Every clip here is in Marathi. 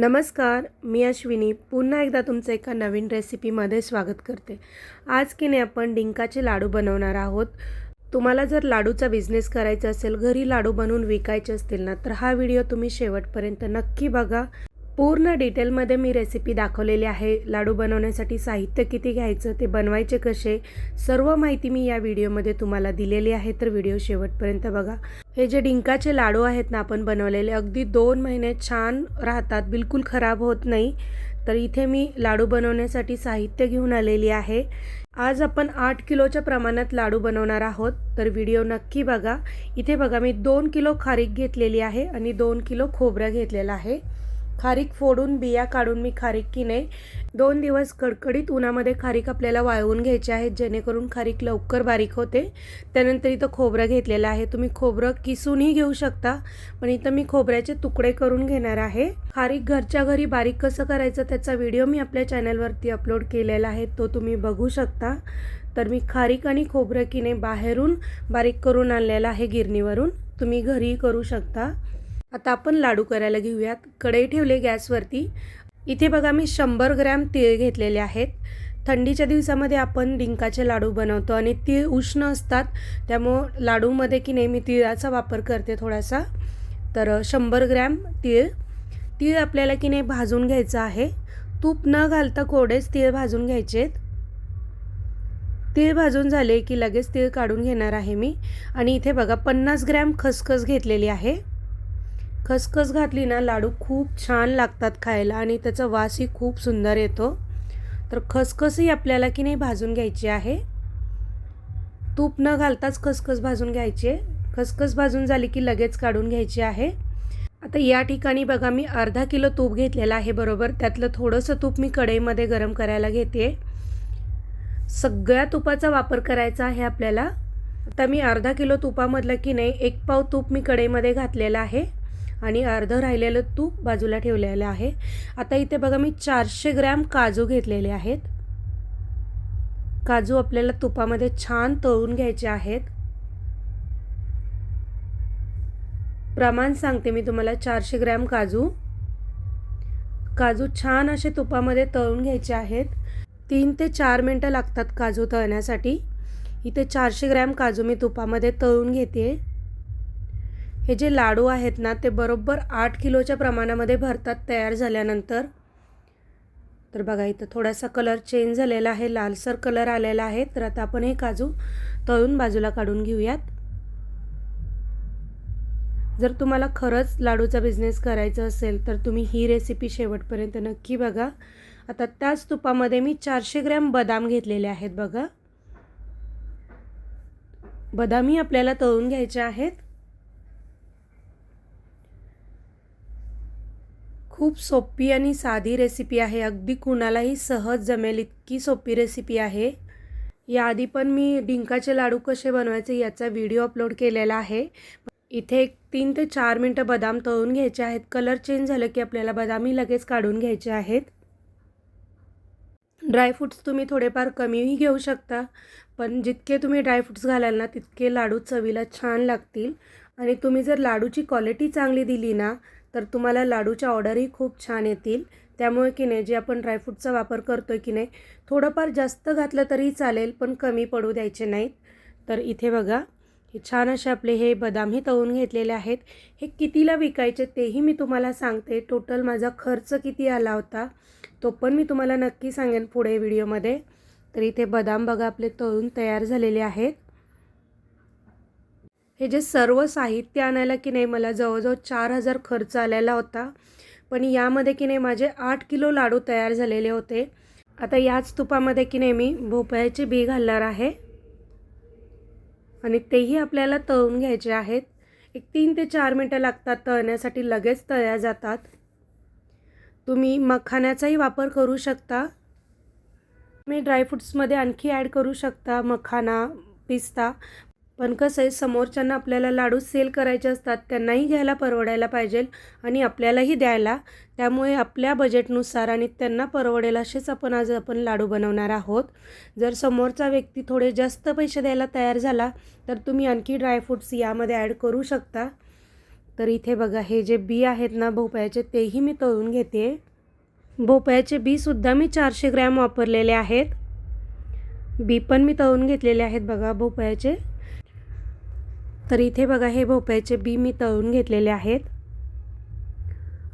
नमस्कार मी अश्विनी. पुन्हा एकदा तुमचं एका नवीन रेसिपीमध्ये स्वागत करते. आज की नाही आपण डिंकाचे लाडू बनवणार आहोत. तुम्हाला जर लाडूचा बिझनेस करायचा असेल घरी लाडू बनवून विकायचे असतील ना तर हा व्हिडिओ तुम्ही शेवटपर्यंत नक्की बघा. पूर्ण डिटेलमध्ये मी रेसिपी दाखवलेली आहे. लाडू बनवण्यासाठी साहित्य किती घ्यायचं ते बनवायचे कसे सर्व माहिती मी या व्हिडिओमध्ये तुम्हाला दिलेली आहे. तर व्हिडिओ शेवटपर्यंत बघा. हे जे डिंकाचे लाडू आहेत ना आपण बनवलेले अगदी दोन महिने छान राहतात बिलकुल खराब होत नाही. तर इथे मी लाडू बनवण्यासाठी साहित्य घेऊन आलेली आहे. आज आपण आठ किलोच्या प्रमाणात लाडू बनवणार आहोत. तर व्हिडिओ नक्की बघा. इथे बघा मी दोन किलो खारीक घेतलेली आहे आणि दोन किलो खोबरं घेतलेलं आहे. खारीक फोडून बिया काढून मी खारीक किने दोन दिवस कडकडीत उन्हामध्ये खारीक आपल्याला वाळवून घ्यायचे आहेत जेणेकरून खारीक लवकर बारीक होते. त्यानंतर इथं खोबरं घेतलेलं आहे. तुम्ही खोबरं किसूनही घेऊ शकता पण इथं मी खोबऱ्याचे तुकडे करून घेणार आहे. खारीक घरच्या घरी बारीक कसं करायचं त्याचा व्हिडिओ मी आपल्या चॅनलवरती अपलोड केलेला आहे तो तुम्ही बघू शकता. तर मी खारीक आणि खोबरं किने बाहेरून बारीक करून आणलेलं आहे गिरणीवरून. तुम्ही घरीही करू शकता. आता आपण लाडू करायला घेऊयात. कढई ठेवले गॅसवरती. इथे बघा मी शंभर ग्रॅम तीळ घेतलेले आहेत. थंडीच्या दिवसामध्ये आपण डिंकाचे लाडू बनवतो आणि तीळ उष्ण असतात. त्यामुळं लाडूमध्ये की नाही मी तिळाचा वापर करते थोडासा. तर शंभर ग्रॅम तीळ. तीळ आपल्याला की नाही भाजून घ्यायचं आहे. तूप न घालता कोरडेच तीळ भाजून घ्यायचेत तीळ भाजून झाले की लगेच तीळ काढून घेणार आहे मी. आणि इथे बघा पन्नास ग्रॅम खसखस घेतलेली आहे. खसखस घातली ना लाडू खूप छान लागतात खायला आणि त्याचा वासही खूप सुंदर येतो. तर खसखसही आपल्याला की नाही भाजून घ्यायची आहे. तूप न घालताच खसखस भाजून घ्यायची आहे. खसखस भाजून झाली की लगेच काढून घ्यायची आहे. आता या ठिकाणी बघा मी अर्धा किलो तूप घेतलेलं आहे बरोबर? त्यातलं थोडंसं तूप मी कढईमध्ये गरम करायला घेते. सगळ्या तुपाचा वापर करायचा आहे आपल्याला. आता मी अर्धा किलो तुपामधलं की नाही एक पाव तूप मी कढईमध्ये घातलेलं आहे. आणि अर्धं राहिलेलं तूप बाजूला ठेवलेलं आहे. आता इथे बघा मी चारशे ग्रॅम काजू घेतलेले आहेत. काजू आपल्याला तुपामध्ये छान तळून घ्यायचे आहेत. प्रमाण सांगते मी तुम्हाला चारशे ग्रॅम काजू. काजू छान असे तुपामध्ये तळून घ्यायचे आहेत. तीन ते चार मिनटं लागतात काजू तळण्यासाठी. इथे चारशे ग्रॅम काजू मी तुपामध्ये तळून घेते हे जे लाडू आहेत ना ते बरोबर आठ किलोच्या प्रमाणामध्ये भरतात तयार झाल्यानंतर. तर बघा इथं थोडासा कलर चेंज झालेला आहे लालसर कलर आलेला आहे. तर आता आपण हे काजू तळून बाजूला काढून घेऊयात. जर तुम्हाला खरंच लाडूचा बिझनेस करायचा असेल तर तुम्ही ही रेसिपी शेवटपर्यंत नक्की बघा. आता त्याच तुपामध्ये मी चारशे ग्रॅम बदाम घेतलेले आहेत बघा. बदामही आपल्याला तळून घ्यायचे आहेत. खूप सोपी आणि साधी रेसिपी आहे. अगदी कुणालाही सहज जमेल इतकी सोपी रेसिपी आहे. याआधी पण मी डिंकाचे लाडू कसे बनवायचे याचा व्हिडिओ अपलोड केलेला आहे. इथे एक तीन ते चार मिनटं बदाम तळून घ्यायचे आहेत. कलर चेंज झालं की आपल्याला बदामी लगेच काढून घ्यायचे आहेत. ड्रायफ्रूट्स तुम्ही थोडेफार कमीही घेऊ शकता पण जितके तुम्ही ड्रायफ्रूट्स घालाल ना तितके लाडू चवीला छान लागतील. आणि तुम्ही जर लाडूची क्वालिटी चांगली दिली ना तर तुम्हाला लाडूच्या ऑर्डरही खूप छान येतील. त्यामुळे की नाही जे आपण ड्रायफ्रूटचा वापर करतो आहे की नाही थोडंफार जास्त घातलं तरी चालेल पण कमी पडू द्यायचे नाहीत. तर इथे बघा हे छान असे आपले हे बदामही तळून घेतलेले आहेत. हे कितीला विकायचे तेही मी तुम्हाला सांगते. टोटल माझा खर्च किती आला होता तो पण मी तुम्हाला नक्की सांगेन पुढे व्हिडिओमध्ये तर इथे बदाम बघा आपले तळून तयार झालेले आहेत. हे जे सर्व साहित्य आणायला की नाही मला जवळजवळ चार हजार खर्च आलेला होता. पण यामध्ये की नाही माझे आठ किलो लाडू तयार झालेले होते. आता याच तुपामध्ये की नाही मी भोपळ्याचे बी घालणार आहे. आणि तेही आपल्याला तळून घ्यायचे आहेत. एक तीन ते चार मिनटं लागतात तळण्यासाठी लगेच तळ्या जातात. तुम्ही मखाण्याचाही वापर करू शकता. तुम्ही ड्रायफ्रूट्समध्ये आणखी ॲड करू शकता मखाना पिस्ता. पण कसं आहे समोरच्यांना आपल्याला लाडू सेल करायचे असतात त्यांनाही घ्यायला परवडायला पाहिजे आणि आपल्यालाही द्यायला. त्यामुळे आपल्या बजेटनुसार आणि त्यांना परवडेल असेच आपण आज आपण लाडू बनवणार आहोत. जर समोरचा व्यक्ती थोडे जास्त पैसे द्यायला तयार झाला तर तुम्ही आणखी ड्रायफ्रूट्स यामध्ये ॲड करू शकता. तर इथे बघा हे जे बी आहेत ना भोपळ्याचे तेही मी तळून घेते. भोपळ्याचे बीसुद्धा मी चारशे ग्रॅम वापरलेले आहेत. बी पण मी तळून घेतलेले आहेत बघा भोपळ्याचे. तर इथे बघा हे भोपळ्याचे बी मी तळून घेतलेले आहेत.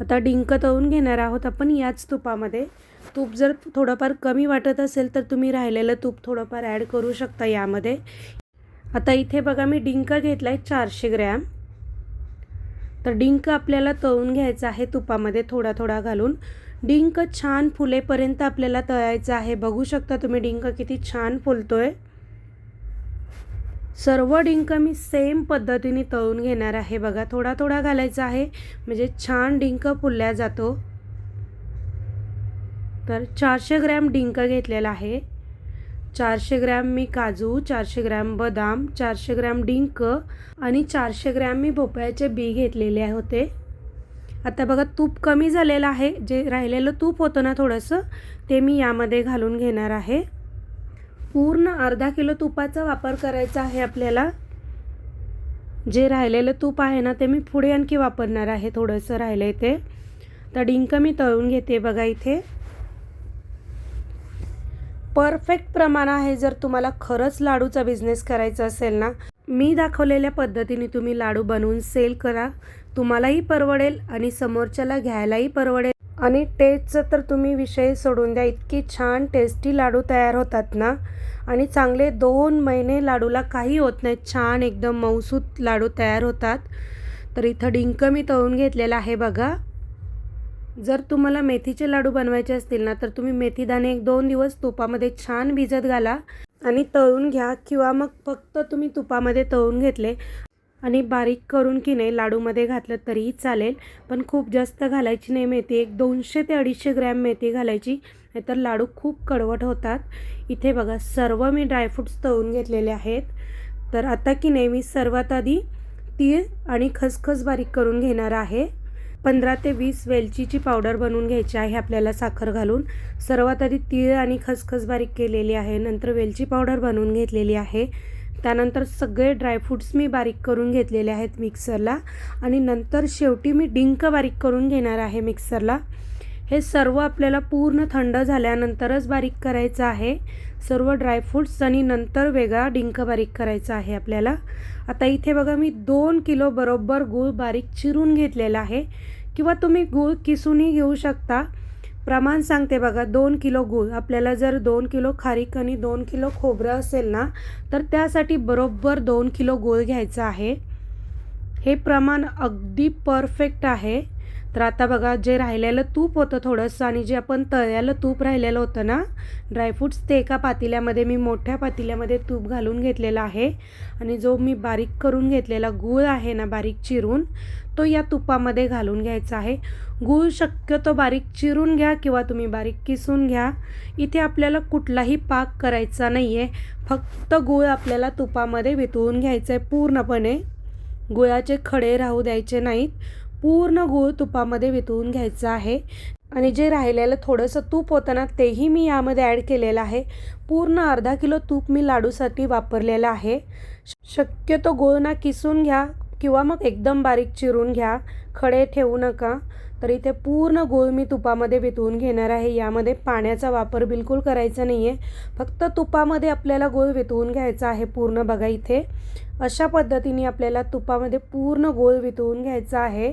आता डिंक तळून घेणार आहोत आपण याच तुपामध्ये. तूप जर थोडंफार कमी वाटत असेल तर तुम्ही राहिलेलं तूप थोडंफार ॲड करू शकता यामध्ये. आता इथे बघा मी डिंक घेतला आहे चारशे ग्रॅम. तर डिंक आपल्याला तळून घ्यायचा आहे तुपामध्ये थोडा थोडा घालून. डिंक छान फुलेपर्यंत आपल्याला तळायचं आहे. बघू शकता तुम्ही डिंक किती छान फुलतो आहे सर्व डिंक मी सेम पद्धतीने तळून घेणार आहे. बघा थोडा थोडा घालायचा आहे. म्हणजे छान डिंक फुलल्या जातो. तर चारशे ग्रॅम डिंक घेतलेला आहे. चारशे ग्रॅम मी काजू चारशे ग्रॅम बदाम चारशे ग्रॅम डिंक आणि चारशे ग्रॅम मी भोपळ्याचे बी घेतलेले होते. आता बघा तूप कमी झालेलं आहे. जे राहिलेलं तूप होतं ना थोडंसं ते मी यामध्ये घालून घेणार आहे. पूर्ण अर्धा किलो तुपाचा वापर करायचा आहे आपल्याला. जे राहिलेलं तूप आहे ना ते मी पुढे आणखी वापरणार आहे थोडंसं राहिलं आहे ते. तर डिंक मी तळून घेते बघा इथे. परफेक्ट प्रमाण आहे जर तुम्हाला खरंच लाडूचा बिझनेस करायचा असेल ना. मी दाखवलेल्या पद्धतीने तुम्ही लाडू बनवून सेल करा. तुम्हालाही परवडेल आणि समोरच्याला घ्यायलाही परवडेल. आणि टेस्टचं तर तुम्ही विषय सोडून द्या. इतकी छान टेस्टी लाडू तयार होतात ना? आणि चांगले दोन महिने लाडूला काही होत नाही छान एकदम मऊसूत लाडू तयार होतात. तर इथं डिंक मी तळून घेतलेला आहे बघा. जर तुम्हाला मेथीचे लाडू बनवायचे असतील ना तर तुम्ही मेथीदाणे एक दोन दिवस तुपामध्ये छान भिजत घाला आणि तळून घ्या किंवा मग फक्त तुम्ही तुपामध्ये तळून घेतले. आणि बारीक करून की नाही लाडूमध्ये घातलं तरीही चालेल. पण खूप जास्त घालायची नाही मेथी एक दोनशे ते अडीचशे ग्रॅम मेथी घालायची. नाहीतर लाडू खूप कडवट होतात. इथे बघा सर्व मी ड्रायफ्रूट्स तळून घेतलेले आहेत. तर आता की नाही मी सर्वात आधी तीळ आणि खसखस बारीक करून घेणार आहे. पंधरा ते वीस वेलचीची पावडर बनवून घ्यायची आहे आपल्याला साखर घालून. सर्वात आधी तीळ आणि खसखस बारीक केलेली आहे. नंतर वेलची पावडर बनवून घेतलेली आहे. त्यानंतर सगळे ड्रायफ्रूट्स मी बारीक करून घेतलेले आहेत मिक्सरला आणि नंतर शेवटी मी डिंक बारीक करून घेणार आहे मिक्सरला हे सर्व आपल्याला पूर्ण थंड झाल्यानंतरच बारीक करायचं आहे. सर्व ड्रायफ्रूट्स आणि नंतर वेगळा डिंक बारीक करायचा आहे आपल्याला. आता इथे बघा मी दोन किलो बरोबर गूळ बारीक चिरून घेतलेला आहे. किंवा तुम्ही गूळ किसूनही घेऊ शकता. प्रमाण सांगते बघा दोन किलो गूळ. आपल्याला जर दोन किलो खारीक आणि दोन किलो खोबरं असेल ना तर त्यासाठी बरोबर दोन किलो गूळ घ्यायचं आहे. हे प्रमाण अगदी परफेक्ट आहे. तर आता बघा जे राहिलेलं तूप होतं थोडंसं आणि जे आपण तळ्याला तूप राहिलेलं होतं ना ड्रायफ्रूट्स ते एका पातेल्यामध्ये मी मोठ्या पातेल्यामध्ये तूप घालून घेतलेला आहे. आणि जो मी बारीक करून घेतलेला गूळ आहे ना बारीक चिरून तो या तुपामध्ये घालून घ्यायचा आहे. गूळ शक्यतो बारीक चिरून घ्या किंवा तुम्ही बारीक किसून घ्या. इथे आपल्याला कुठलाही पाक करायचा नाही आहे फक्त गूळ आपल्याला तुपामध्ये वितळून घ्यायचं आहे पूर्णपणे. गुळाचे खडे राहू द्यायचे नाहीत. पूर्ण गूळ तुपामध्ये वितळून घ्यायचं आहे. आणि जे राहिलेलं थोडंसं तूप होतं ना तेही मी यामध्ये ॲड केलेलं आहे. पूर्ण अर्धा किलो तूप मी लाडूसाठी वापरलेलं आहे. शक्यतो गूळ ना किसून घ्या किंवा मग एकदम बारीक चिरून घ्या. खडे ठेवू नका. तर इथे पूर्ण गूळ मी तुपामध्ये वितळून घेणार आहे. यामध्ये पाण्याचा वापर बिलकुल करायचा नाही आहे फक्त तुपामध्ये आपल्याला गूळ वितळून घ्यायचा आहे पूर्ण बघा इथे. अशा पद्धतीने आपल्याला तुपामध्ये पूर्ण गोळ वितळून घ्यायचा आहे.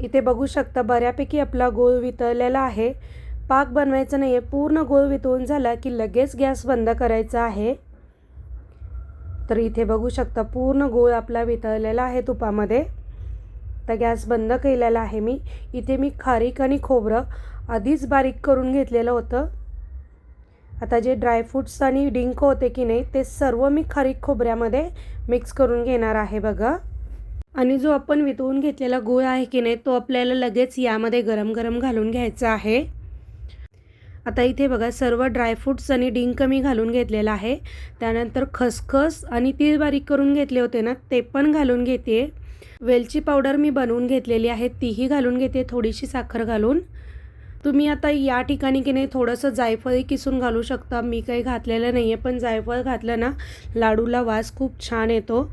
इथे बघू शकता बऱ्यापैकी आपला गूळ वितळलेला आहे. पाक बनवायचा नाही आहे पूर्ण गोळ वितळून झाला की लगेच गॅस बंद करायचा आहे. तर इथे बघू शकता पूर्ण गूळ आपला वितळलेला आहे तुपामध्ये. तर गॅस बंद केलेला आहे मी. इथे मी खारीक आणि खोबरं आधीच बारीक करून घेतलेलं होतं. आता जे ड्रायफ्रूट्स आणि डिंक होते की नाही ते सर्व मी खारीक खोबऱ्यामध्ये मिक्स करून घेणार आहे बघा. आणि जो आपण वितळून घेतलेला गूळ आहे की नाही तो आपल्याला लगेच यामध्ये गरम गरम घालून घ्यायचा आहे. आता इथे बघा सर्व ड्रायफ्रूट्स आणि डिंक मी घालून घेतलेला आहे. त्यानंतर खसखस आणि तीळ बारीक करून घेतले होते ना ते पण घालून घेते. वेलची पावडर मी बनवून घेतलेली आहे तीही घालून घेते थोडीशी साखर घालून. तुम्ही आता या ठिकाणी की नाही थोडंसं जायफळही किसून घालू शकता. मी काही घातलेलं नाही आहे पण जायफळ घातलं ना लाडूला वास खूप छान येतो.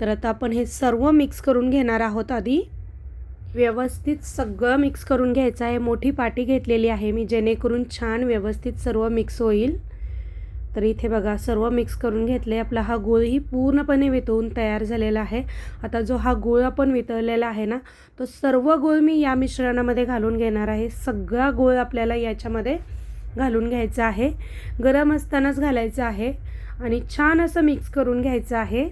तर आता आपण हे सर्व मिक्स करून घेणार आहोत आधी. व्यवस्थित सगळं मिक्स करून घ्यायचं आहे. मोठी पाटी घेतलेली आहे मी जेणेकरून छान व्यवस्थित सर्व मिक्स होईल. तर इथे बघा सर्व मिक्स करून घेतले आपला हा गुळही पूर्णपणे वितळून तयार झालेला आहे. आता जो हा गुळ आपण वितळलेला आहे ना तो सर्व गुळ मी या मिश्रणामध्ये घालून घेणार आहे. सगळा गुळ आपल्याला याच्यामध्ये घालून घ्यायचा आहे. गरम असतानाच घालायचं आहे. आणि छान असं मिक्स करून घ्यायचं आहे.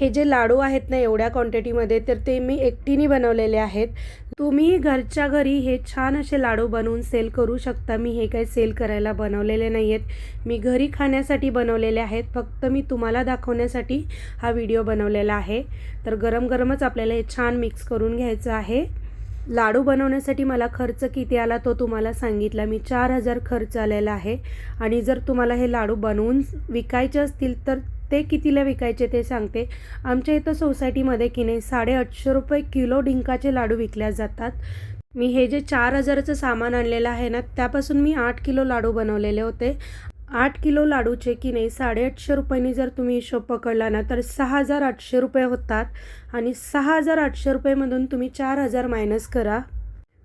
हे जे लाडू आहेत ना एवढ्या क्वांटिटीमध्ये तर ते मी एकटीने बनवलेले आहेत. तुम्ही घरच्या घरी हे छान असे लाडू बनवून सेल करू शकता. मी हे काही सेल करायला बनवलेले नाही आहेत मी घरी खाण्यासाठी बनवलेले आहेत. फक्त मी तुम्हाला दाखवण्यासाठी हा व्हिडिओ बनवलेला आहे. तर गरम गरमच आपल्याला हे छान मिक्स करून घ्यायचं आहे. लाडू बनवण्यासाठी मला खर्च किती आला तो तुम्हाला सांगितला. मी चार हजार खर्च आलेला आहे. आणि जर तुम्हाला हे लाडू बनवून विकायचे असतील तर ते कितीला विकायचे ते सांगते. आमच्या इथं सोसायटीमध्ये की नाही साडेआठशे रुपये किलो डिंकाचे लाडू विकल्या जातात. मी हे जे चार हजाराचं सामान आणलेलं आहे ना त्यापासून मी आठ किलो लाडू बनवलेले होते. आठ किलो लाडूचे की नाही साडेआठशे रुपयांनी जर तुम्ही हिशोब पकडला ना तर सहा हजार आठशे रुपये होतात. आणि सहा हजार आठशे रुपयेमधून तुम्ही चार हजार मायनस करा.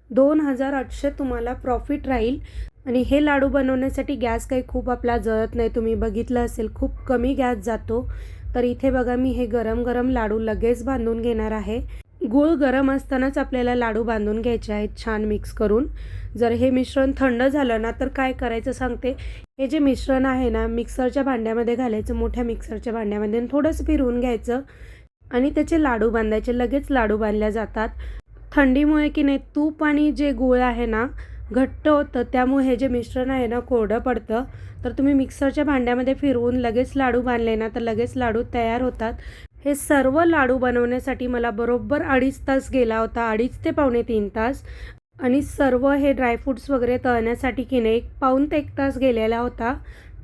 दोन हजार आठशे तुम्हाला प्रॉफिट राहील. आणि हे लाडू बनवण्यासाठी गॅस काही खूप आपला जळत नाही. तुम्ही बघितलं असेल खूप कमी गॅस जातो. तर इथे बघा मी हे गरम गरम लाडू लगेच बांधून घेणार आहे. गूळ गरम असतानाच आपल्याला लाडू बांधून घ्यायचे आहेत छान मिक्स करून. जर हे मिश्रण थंड झालं ना तर काय करायचं सांगते? हे जे मिश्रण आहे ना मिक्सरच्या भांड्यामध्ये घालायचं मोठ्या मिक्सरच्या भांड्यामध्ये आणि थोडंसं फिरवून घ्यायचं. आणि त्याचे लाडू बांधायचे लगेच लाडू बांधल्या जातात. थंडीमुळे की नाही तूप आणि जे गूळ आहे ना घट्ट होतं. त्यामुळे हे जे मिश्रण आहे ना कोरडं पडतं. तर तुम्ही मिक्सरच्या भांड्यामध्ये फिरवून लगेच लाडू बांधले ना तर लगेच लाडू तयार होतात. हे सर्व लाडू बनवण्यासाठी मला बरोबर अडीच तास गेला होता. अडीच ते पावणे तीन तास. आणि सर्व हे ड्रायफ्रूट्स वगैरे तळण्यासाठी की नाही एक पाऊण ते एक तास गेलेला होता.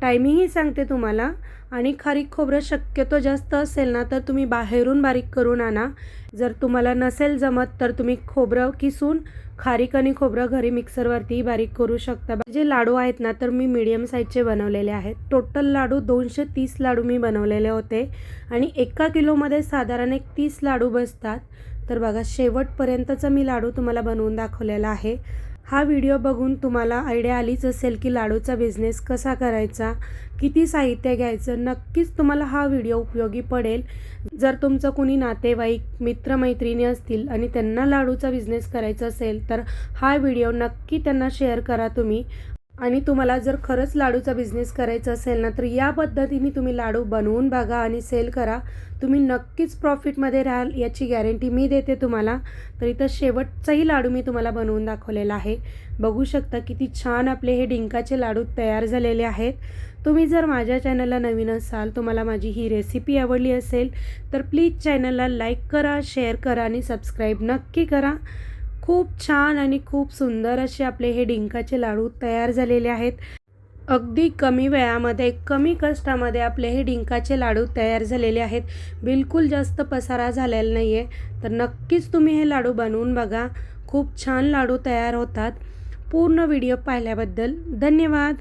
टायमिंगही सांगते तुम्हाला. आणि खारीक खोबरं शक्यतो जास्त असेल ना तर तुम्ही बाहेरून बारीक करून आणा. जर तुम्हाला नसेल जमत तर तुम्ही खोबरं किसून खारीक आणि खोबरं घरी मिक्सरवरती बारीक करू शकता. जे लाडू आहेत ना तर मी मीडियम साईजचे बनवलेले आहेत. टोटल लाडू दोनशे तीस लाडू मी बनवलेले होते. आणि एका किलोमध्ये साधारण एक तीस लाडू बसतात. तर बघा शेवटपर्यंतचा मी लाडू तुम्हाला बनवून दाखवलेला आहे. हा व्हिडिओ बघून तुम्हाला आयडिया आलीच असेल की लाडूचा बिझनेस कसा करायचा किती साहित्य घ्यायचं नक्कीच तुम्हाला हा व्हिडिओ उपयोगी पडेल. जर तुमचं कुणी नातेवाईक मित्रमैत्रिणी असतील आणि त्यांना लाडूचा बिझनेस करायचा असेल तर हा व्हिडिओ नक्की त्यांना शेअर करा तुम्ही. आणि तुम्हाला जर खरंच लाडूचा बिझनेस करायचा असेल ना तर या पद्धतीने तुम्ही लाडू बनवून बघा आणि सेल करा. तुम्ही नक्कीच प्रॉफिटमध्ये राहाल याची गॅरंटी मी देते तुम्हाला. तर इथं शेवटचाही लाडू मी तुम्हाला बनवून दाखवलेला आहे. बघू शकता किती छान आपले हे डिंकाचे लाडू तयार झालेले आहेत. तुम्ही जर माझ्या चॅनलला नवीन असाल तुम्हाला माझी ही रेसिपी आवडली असेल तर प्लीज चॅनलला लाईक करा शेअर करा आणि सबस्क्राईब नक्की करा. खूप छान आणि खूप सुंदर असे आपले हे डिंकाचे लाडू तयार झालेले आहेत. अगदी कमी वेळामध्ये कमी कष्टामध्ये आपले हे डिंकाचे लाडू तयार झालेले आहेत. बिलकुल जास्त पसारा झालेला नाही आहे तर नक्कीच तुम्ही हे लाडू बनवून बघा. खूप छान लाडू तयार होतात. पूर्ण व्हिडिओ पाहिल्याबद्दल धन्यवाद.